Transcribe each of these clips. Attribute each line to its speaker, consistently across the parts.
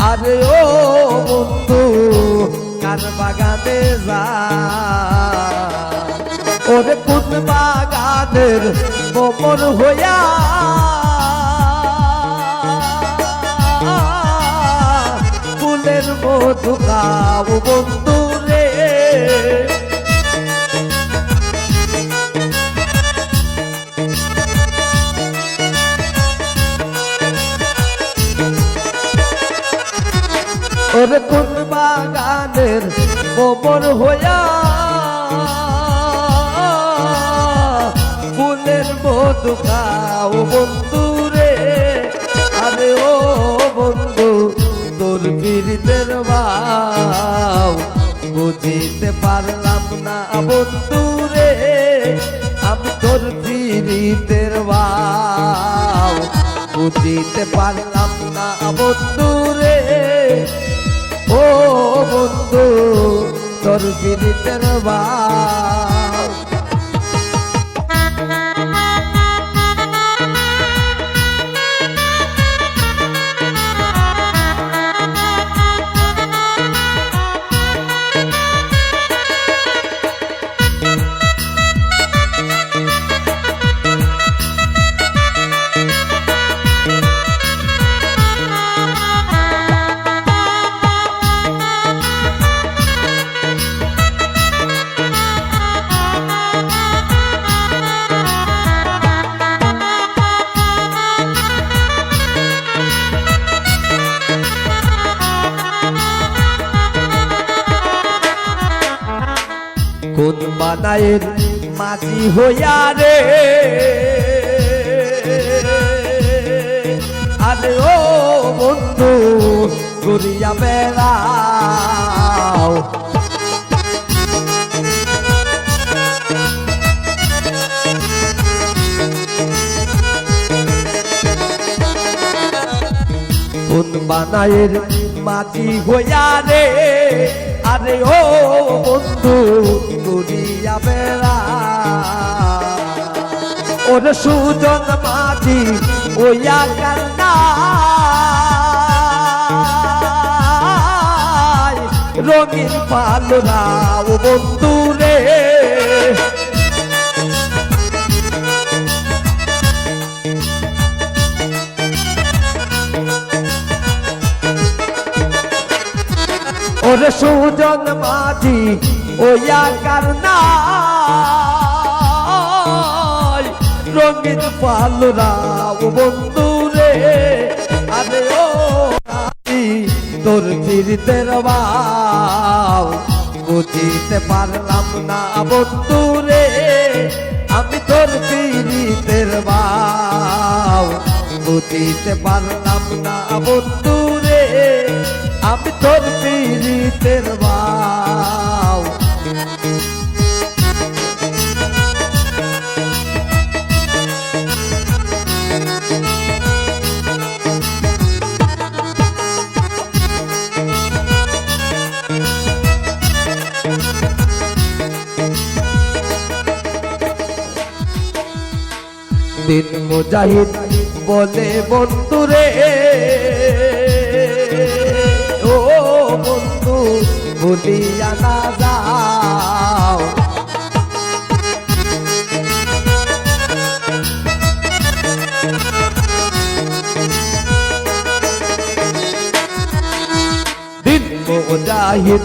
Speaker 1: আরে ও বন্ধু কার বাগানে যা। ওরে কোন বাগানের কপর হইয়া কোন বাগানের মোমর হইয়া ফুলের মধু খাও বন্ধু রে। আরে ও বন্ধু তোর পীড়িতের ভাও বুঝিতে পারলাম না বন্ধু রে। আমি তোর পীড়িতের ভাও বুঝিতে পারলাম না বন্ধু তোর পীড়িতের ভাও কোন বানায়ের মাঝি হইয়া রে। আরে ও বন্ধু, ঘুরিয়া বেড়াও। বানায়ের মাটি হইয়া রে। আরে ও বন্ধু ঘুরিয়া বেড়া। ওরে সুজন মাটি ওইয়া কান্না। রঙিন পালরা ও বন্ধু রে। ওরে সুজন মাঝি ওয়া কারনা রঙিন পালরা বন্ধু রে আরে ও তোর ফিরিতের বাও বুঝিতে পারলাম না বন্ধু রে আমি তোর ফিরিতের বাও বুঝিতে পারলাম না বন্ধু রে আমি তোর পীড়িতের বাও মুজাহিদ বলে, বন্ধুরে, ও বন্ধু ভুলিয়া না যাও। দিন মুজাহিদ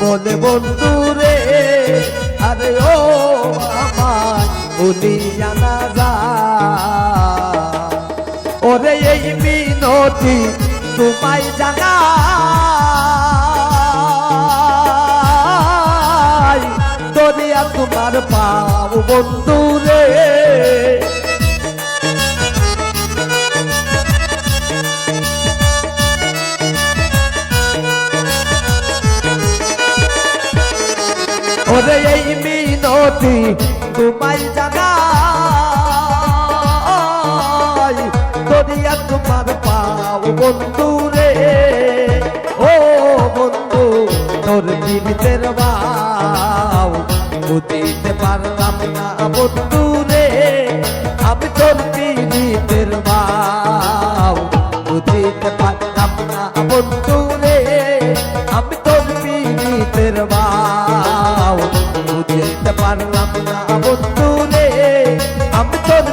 Speaker 1: বলে, বন্ধুরে, আরে ও আমার ভুলিয়া না যা ওরে এই মিনতি তোমায় জানা দরিয়া তোমার পাও বন্ধু রে। ওরে এই মিনতি তোমায় জানাই পাও বন্ধু রে। ও বন্ধু, তোর জীবিতের বাও। বুঝিতে পারলাম না বন্ধু রে, আমি তোর জীবিতের বাও। বুঝিতে পারলাম না বন্ধু রে, আমি তোর পীড়িতের বাউ বুঝতে পারলাম না বন্ধু রে, আমি তোর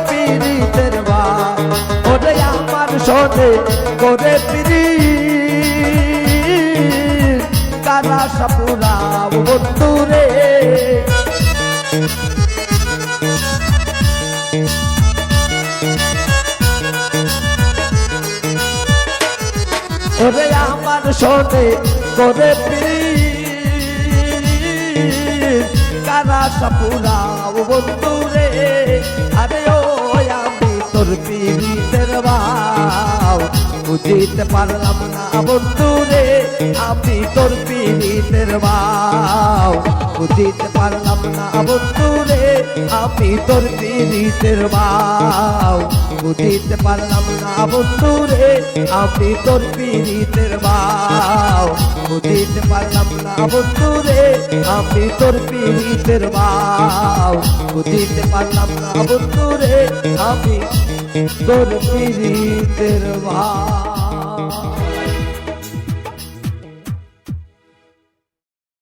Speaker 1: সনে করে পিড়ি কারা সাপুরাও বন্ধু রে ওরে আমার শোনে করে পিরি কারা সাপুরাও বন্ধু রে আরে ও আমি তোর বাউ বুঝিতে পারলাম না বন্ধু রে আমি তোর পীড়িতের বাউ বুঝিতে পারলাম না বন্ধু রে আমি তোর পীড়িতের বাউ বুঝিতে পারলাম না বন্ধু রে আমি তোর পীড়িতের বাউ বুঝিতে পারলাম না বন্ধু রে আমি তোর পীড়িতের বাউ বুঝিতে পারলাম না বন্ধু রে আমি তোর পীড়িতের বাউ